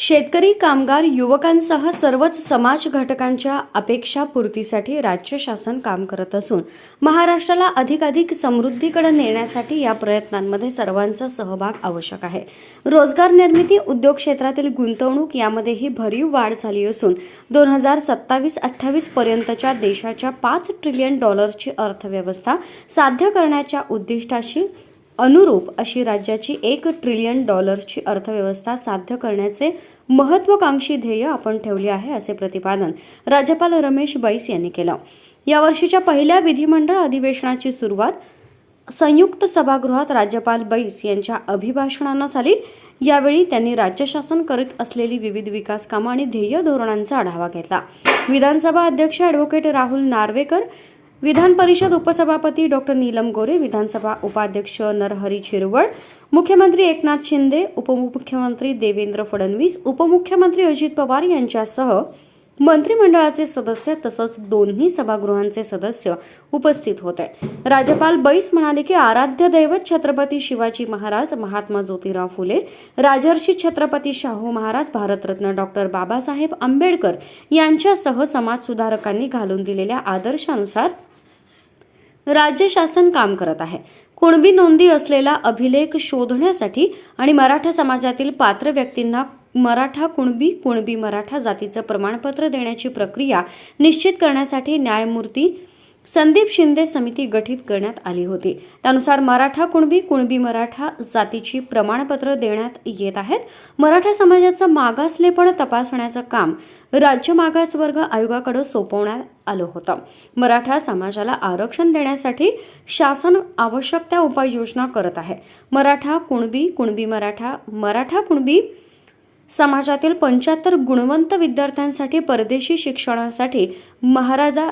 शेतकरी कामगार युवकांसह सर्वच समाज घटकांच्या अपेक्षा पूर्तीसाठी राज्य शासन काम करत असून महाराष्ट्राला अधिकाधिक समृद्धीकडे नेण्यासाठी या प्रयत्नांमध्ये सर्वांचा सहभाग आवश्यक आहे. रोजगार निर्मिती उद्योग क्षेत्रातील गुंतवणूक यामध्येही भरीव वाढ झाली असून दोन हजार सत्तावीस अठ्ठावीस पर्यंतच्या देशाच्या पाच ट्रिलियन डॉलर्सची अर्थव्यवस्था साध्य करण्याच्या उद्दिष्टाशी अनुरूप अशी राज्याची एक ट्रिलियन डॉलर्सची अर्थव्यवस्था साध्य करण्याचे महत्त्वाकांक्षी ध्येय आपण ठेवले आहे असे प्रतिपादन राज्यपाल रमेश बैस यांनी केलं. यावर्षीच्या पहिल्या विधिमंडळ अधिवेशनाची सुरुवात संयुक्त सभागृहात राज्यपाल बैस यांच्या अभिभाषणानं झाली. यावेळी त्यांनी राज्य शासन करीत असलेली विविध विकास कामं आणि ध्येय धोरणांचा आढावा घेतला. विधानसभा अध्यक्ष ॲडव्होकेट राहुल नार्वेकर विधान परिषद उपसभापती डॉक्टर नीलम गोरे विधानसभा उपाध्यक्ष नरहरी शिरवळ मुख्यमंत्री एकनाथ शिंदे उपमुख्यमंत्री देवेंद्र फडणवीस उपमुख्यमंत्री अजित पवार यांच्यासह मंत्रिमंडळाचे सदस्य तसंच दोन्ही सभागृहांचे सदस्य उपस्थित होते. राज्यपाल बैस म्हणाले की आराध्य दैवत छत्रपती शिवाजी महाराज महात्मा ज्योतिराव फुले राजर्षी छत्रपती शाहू महाराज भारतरत्न डॉक्टर बाबासाहेब आंबेडकर यांच्यासह समाजसुधारकांनी घालून दिलेल्या आदर्शानुसार राज्य शासन काम करत आहे. कुणबी नोंदी असलेला अभिलेख शोधण्यासाठी आणि मराठा समाजातील पात्र व्यक्तींना मराठा कुणबी कुणबी मराठा जातीचं प्रमाणपत्र देण्याची प्रक्रिया निश्चित करण्यासाठी न्यायमूर्ती संदीप शिंदे समिती गठीत करण्यात आली होती. त्यानुसार मराठा कुणबी कुणबी मराठा जातीची प्रमाणपत्र देण्यात येत आहेत. मराठा समाजाचं मागासलेपण तपासण्याचं काम राज्य मागासवर्ग आयोगाकडे सोपवण्यात आलं होतं. मराठा समाजाला आरक्षण देण्यासाठी शासन आवश्यक त्या उपाययोजना करत आहे. मराठा कुणबी कुणबी मराठा मराठा कुणबी समाजातील पंच्याहत्तर गुणवंत विद्यार्थ्यांसाठी परदेशी शिक्षणासाठी महाराजा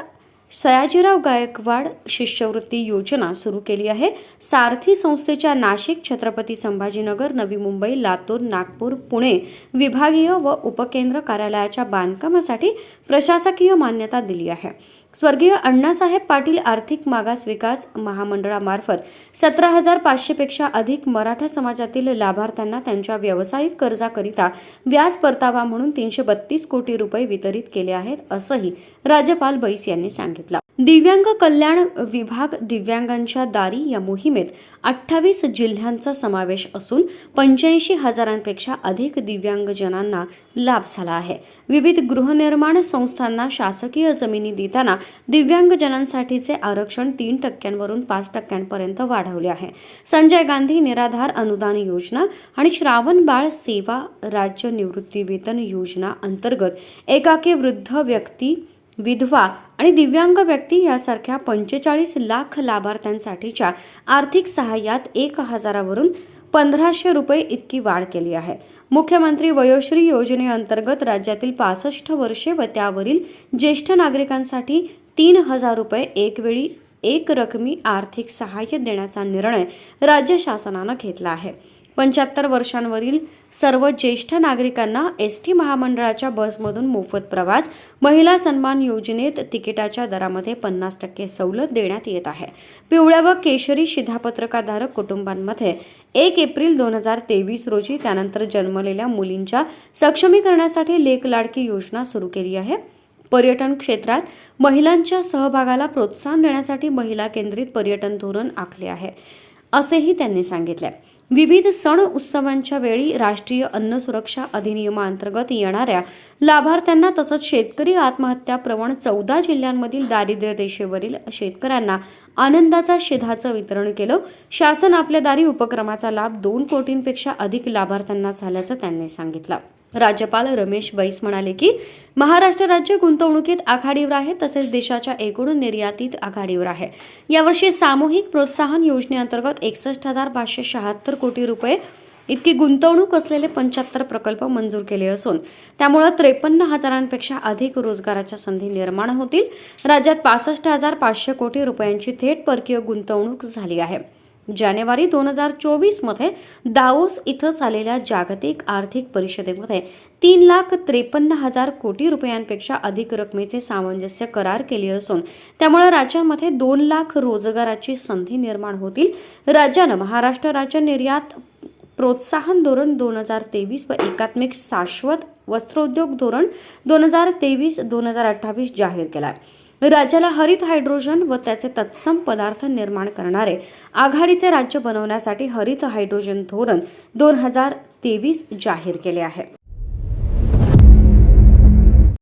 सयाजीराव गायकवाड शिष्यवृत्ती योजना सुरू केली आहे. सारथी संस्थेच्या नाशिक छत्रपती संभाजीनगर नवी मुंबई लातूर नागपूर पुणे विभागीय व उपकेंद्र कार्यालयाच्या बांधकामासाठी प्रशासकीय मान्यता दिली आहे. स्वर्गीय अण्णासाहेब पाटील आर्थिक मागास विकास महामंडळामार्फत सतरा हजार पाचशेपेक्षा अधिक मराठा समाजातील लाभार्थ्यांना त्यांच्या व्यावसायिक कर्जाकरिता व्याज परतावा म्हणून तीनशे बत्तीस कोटी रुपये वितरित केले आहेत असंही राज्यपाल बैस यांनी सांगितलं. दिव्यांग कल्याण विभाग दिव्यांगांच्या दारी या मोहिमेत अठ्ठावीस जिल्ह्यांचा समावेश असून पंच्याऐंशी हजारांपेक्षा अधिक दिव्यांगजनांना लाभ झाला आहे. विविध गृहनिर्माण संस्थांना शासकीय जमिनी देताना दिव्यांगजनांसाठीचे आरक्षण तीन टक्क्यांवरून पाच टक्क्यांपर्यंत वाढवले आहे. संजय गांधी निराधार अनुदान योजना आणि श्रावण बाळ सेवा राज्य निवृत्ती वेतन योजना अंतर्गत एकाकी वृद्ध व्यक्ती विधवा आणि दिव्यांग व्यक्ती यासारख्या पंचेचाळीस लाख लाभार्थ्यांसाठीच्या आर्थिक सहाय्यात एक हजारावरून पंधराशे रुपये इतकी वाढ केली आहे. मुख्यमंत्री वयोश्री योजनेअंतर्गत राज्यातील पासष्ट वर्षे व त्यावरील ज्येष्ठ नागरिकांसाठी तीन हजार रुपये एकवेळी एक रकमी आर्थिक सहाय्य देण्याचा निर्णय राज्य शासनानं घेतला आहे. पंच्याहत्तर वर्षांवरील सर्व ज्येष्ठ नागरिकांना एस टी महामंडळाच्या बसमधून मोफत प्रवास महिला सन्मान योजनेत तिकिटाच्या दरामध्ये पन्नास टक्के सवलत देण्यात येत आहे. पिवळ्या व केशरी शिधापत्रकाधारक कुटुंबांमध्ये एक एप्रिल दोन हजार तेवीस रोजी त्यानंतर जन्मलेल्या मुलींच्या सक्षमीकरणासाठी लेख लाडकी योजना सुरू केली आहे. पर्यटन क्षेत्रात महिलांच्या सहभागाला प्रोत्साहन देण्यासाठी महिला केंद्रित पर्यटन धोरण आखले आहे असेही त्यांनी सांगितले. विविध सण उत्सवांच्या वेळी राष्ट्रीय अन्न सुरक्षा अधिनियमाअंतर्गत येणाऱ्या लाभार्थ्यांना तसंच शेतकरी आत्महत्या प्रवण चौदा जिल्ह्यांमधील दारिद्र्य रेषेवरील शेतकऱ्यांना आनंदाचा शिधाचं वितरण केलं. शासन आपल्या दारी उपक्रमाचा लाभ दोन कोटींपेक्षा अधिक लाभार्थ्यांना झाल्याचं त्यांनी सांगितलं. राज्यपाल रमेश बैस म्हणाले की महाराष्ट्र राज्य गुंतवणुकीत आघाडीवर आहे तसेच देशाच्या एकूण निर्यातीत आघाडीवर आहे. यावर्षी सामूहिक प्रोत्साहन योजनेअंतर्गत एकसष्ट हजार पाचशे शहात्तर कोटी रुपये इतकी गुंतवणूक असलेले पंच्याहत्तर प्रकल्प मंजूर केले असून त्यामुळं त्रेपन्न हजारांपेक्षा अधिक रोजगाराच्या संधी निर्माण होतील. राज्यात पासष्ट हजार पाचशे कोटी रुपयांची थेट परकीय गुंतवणूक झाली आहे. जानेवारी दोन हजार चोवीसमध्ये दाओस इथं झालेल्या जागतिक आर्थिक परिषदेमध्ये तीन लाख त्रेपन्न हजार कोटी रुपयांपेक्षा अधिक रकमेचे सामंजस्य करार केले असून त्यामुळे राज्यामध्ये दोन लाख रोजगाराची संधी निर्माण होतील. राज्यानं महाराष्ट्र राज्य निर्यात प्रोत्साहन धोरण दोन हजार तेवीस व एकात्मिक शाश्वत वस्त्रोद्योग धोरण दोन हजार तेवीस दोन हजार अठ्ठावीस जाहीर केला आहे राज्याला हरित हायड्रोजन व त्याचे तत्सम पदार्थ निर्माण करणारे आघाडीचे राज्य बनवण्यासाठी हरित हायड्रोजन धोरण दोन हजार तेवीस जाहीर केले आहे.